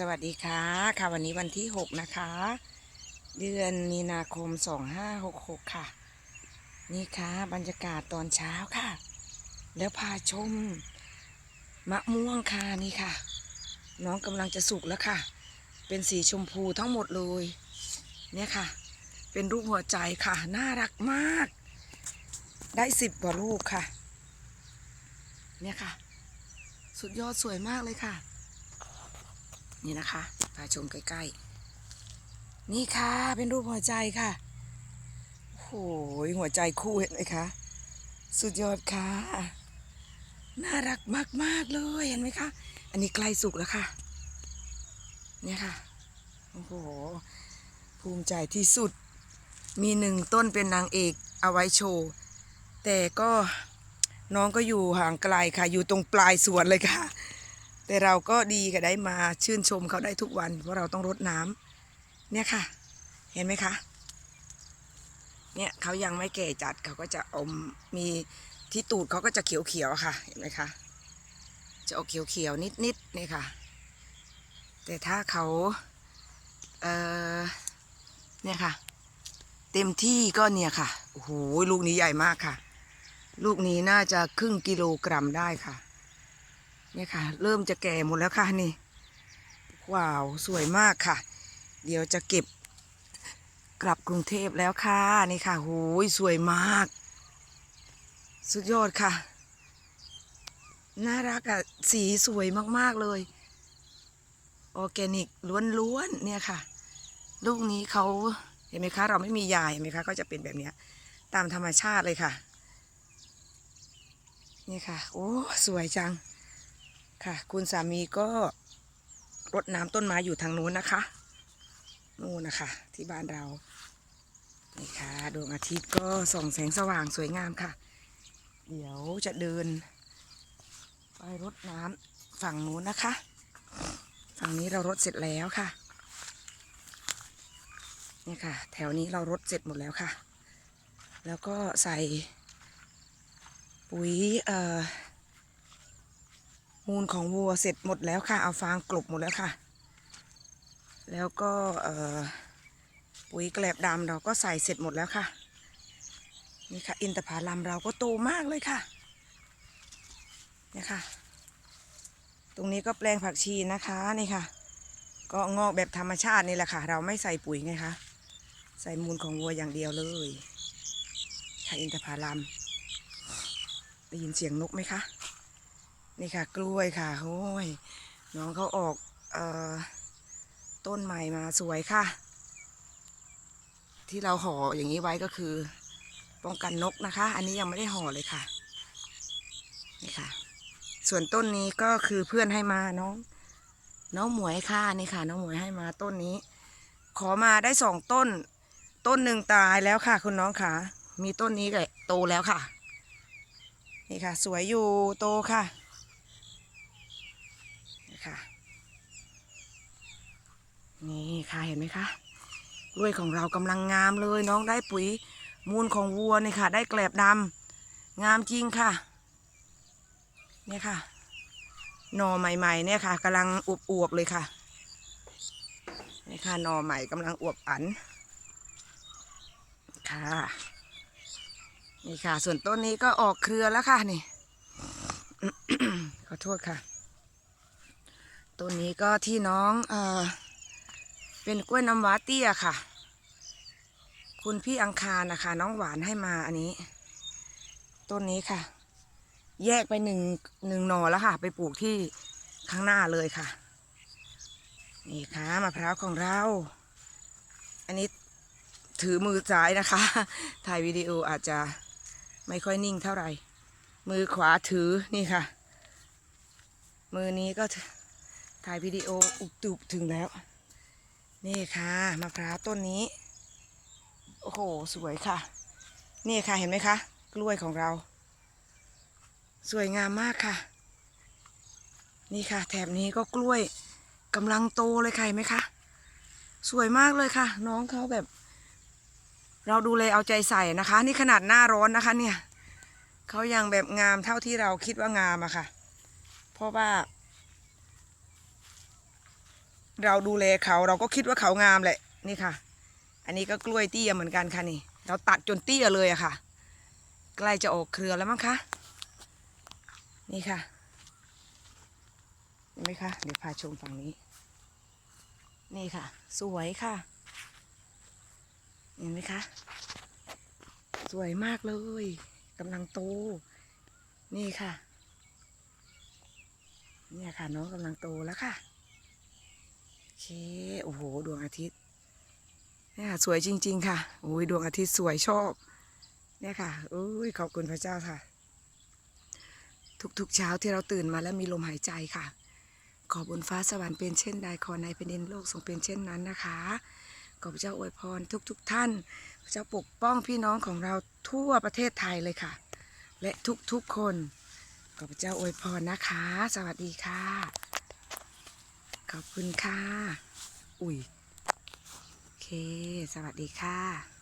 สวัสดีค่ะค่ะวันนี้วันที่ 6 นะคะ เดือนมีนาคม 2566 ค่ะ นี่ค่ะบรรยากาศตอนเช้าค่ะ แล้วพาชม มะม่วงค่ะนี่ค่ะ น้องกำลังจะสุกแล้วค่ะ เป็นสีชมพูทั้งหมดเลย เนี่ยค่ะ เป็นรูปหัวใจค่ะ น่ารักมาก ได้สิบกว่าลูกค่ะ เนี่ยค่ะ สุดยอดสวยมากเลยค่ะ นี่นะคะพาชมใกล้ๆ นี่ค่ะ เป็นรูปหัวใจค่ะ โอ้โหหัวใจคู่เห็นไหมคะ สุดยอดค่ะ น่ารักมาก ๆ เลยเห็นไหมคะ อันนี้ใกล้สุกแล้วค่ะ เนี่ยค่ะ โอ้โห ภูมิใจที่สุด มีหนึ่งต้นเป็นนางเอกเอาไว้โชว์ แต่ก็น้องก็อยู่ห่างไกลค่ะ อยู่ตรงปลายสวนเลยค่ะ แต่เราก็ดีค่ะได้มาชื่นชมเขาได้ทุกวันเพราะเราต้องรดน้ำเนี่ยค่ะ เห็นไหมคะ เนี่ยเขายังไม่แก่จัดเขาก็จะอมมีที่ตูดเขาก็จะเขียวๆค่ะ เห็นไหมคะจะออกเขียวๆนิดๆเนี่ยค่ะ แต่ถ้าเขาเออเนี่ยค่ะ เต็มที่ก็เนี่ยค่ะโอ้โหลูกนี้ใหญ่มากค่ะ ลูกนี้น่าจะครึ่งกิโลกรัมได้ค่ะ เนี่ยค่ะ เริ่มจะแก่หมดแล้วค่ะนี่ ว้าวสวยมากค่ะ เดี๋ยวจะเก็บกลับกรุงเทพแล้วค่ะนี่ค่ะโหยสวยมาก สุดยอดค่ะ น่ารักอะสีสวยมากๆเลย ออร์แกนิกล้วนๆเนี่ยค่ะ ลูกนี้เขาเห็นไหมคะ เราไม่มียาเห็นไหมคะ ก็จะเป็นแบบเนี้ย ตามธรรมชาติเลยค่ะ นี่ค่ะ โอ้ สวยจัง ค่ะ คุณสามีก็รดน้ำต้นไม้อยู่ทางนู้นนะคะ นู่นนะคะ ที่บ้านเรา นี่ค่ะดวงอาทิตย์ก็ส่องแสงสว่างสวยงามค่ะ เดี๋ยวจะเดิน ไปรดน้ำฝั่งนู้นนะคะ ฝั่งนี้เรารดเสร็จแล้วค่ะ นี่ค่ะ แถวนี้เรารดเสร็จหมดแล้วค่ะ แล้วก็ใส่ปุ๋ยเอ่อ มูลของวัวเสร็จหมดแล้วค่ะ เอาฟางกลบหมดแล้วค่ะ แล้วก็ปุ๋ยแกลบดำเราก็ใส่เสร็จหมดแล้วค่ะ นี่ค่ะ อินทผลัมเราก็โตมากเลยค่ะนี่ค่ะ ตรงนี้ก็แปลงผักชีนะคะนี่ค่ะ ก็งอกแบบธรรมชาตินี่แหละค่ะ เราไม่ใส่ปุ๋ยไงคะใส่มูลของวัวอย่างเดียวเลยค่ะอินทผลัมได้ยินเสียงนกไหมคะ นี่ค่ะ กล้วยค่ะโอ้ยน้องเขาออกเอ่อต้นใหม่มาสวยค่ะ ที่เราห่ออย่างนี้ไว้ก็คือ ป้องกันนกนะคะ อันนี้ยังไม่ได้ห่อเลยค่ะนี่ค่ะ ส่วนต้นนี้ก็คือเพื่อนให้มาน้อง น้องหมวยค่ะนี่ค่ะ น้องหมวยให้มาต้นนี้ ขอมาได้สองต้น ต้นหนึ่งตายแล้วค่ะ คุณน้องค่ะ มีต้นนี้ก็โตแล้วค่ะ นี่ค่ะ สวยอยู่โตค่ะ ค่ะ นี่ค่ะเห็นไหมคะกล้วยของเรากำลังงามเลยน้องได้ปุ๋ยมูลของวัวนี่ค่ะ ได้แกลบดำงามจริงค่ะ เนี่ยค่ะหน่อใหม่ ๆ เนี่ยค่ะกำลังอวบๆเลยค่ะนี่ค่ะหน่อใหม่กำลังอวบอันค่ะนี่ค่ะ ส่วนต้นนี้ก็ออกเครือแล้วค่ะนี่ขอโทษค่ะ ต้นนี้ก็ที่น้องเออเป็นกล้วยน้ำว้าเตี้ยค่ะ คุณพี่อังคารนะคะ น้องหวานให้มาอันนี้ ต้นนี้ค่ะ แยกไปหนึ่งหนึ่งหนอแล้วค่ะ ไปปลูกที่ข้างหน้าเลยค่ะ นี่ค่ะมะพร้าวของเรา อันนี้ถือมือซ้ายนะคะ ถ่ายวิดีโออาจจะไม่ค่อยนิ่งเท่าไหร่ มือขวาถือนี่ค่ะ มือนี้ก็ ถ่ายวิดีโออุบตุบถึงแล้ว นี่ค่ะมะพร้าวต้นนี้ โอ้โห สวยค่ะ นี่ค่ะเห็นไหมคะ กล้วยของเรา สวยงามมากค่ะ นี่ค่ะ แถบนี้ก็กล้วยกำลังโตเลยค่ะเห็นไหมคะ สวยมากเลยค่ะ น้องเขาแบบ เราดูเลยเอาใจใส่นะคะ นี่ขนาดหน้าร้อนนะคะ เนี่ยเขายังแบบงามเท่าที่เราคิดว่างามอะค่ะ เพราะว่า เราดูแลเขาเราก็คิดว่าเขางามแหละนี่ค่ะ อันนี้ก็กล้วยเตี้ยเหมือนกันค่ะนี่ เราตัดจนเตี้ยเลยอะค่ะ ใกล้จะออกเครือแล้วมั้งคะนี่ค่ะเห็นไหมคะเดี๋ยวพาชมฝั่งนี้ นี่ค่ะ สวยค่ะเห็นไหมคะ สวยมากเลยกำลังโต นี่ค่ะ เนี่ยค่ะน้องกำลังโตแล้วค่ะ เคโอ้โห ดวงอาทิตย์เนี่ยสวยจริง ๆ ค่ะโอ้ยดวงอาทิตย์สวยชอบ เนี่ยค่ะโอ้ยขอบคุณพระเจ้าค่ะ ทุกๆเช้าที่เราตื่นมาแล้วมีลมหายใจค่ะ ขอบนฟ้าสวรรค์เป็นเช่นใดขอในเป็นดินโลกทรงเป็นเช่นนั้นนะคะขอพระเจ้าอวยพรทุกๆท่าน พระเจ้าปกป้องพี่น้องของเราทั่วประเทศไทยเลยค่ะ และทุกๆคนขอพระเจ้าอวยพรนะคะ สวัสดีค่ะ ขอบคุณค่ะ อุ้ย โอเค สวัสดีค่ะ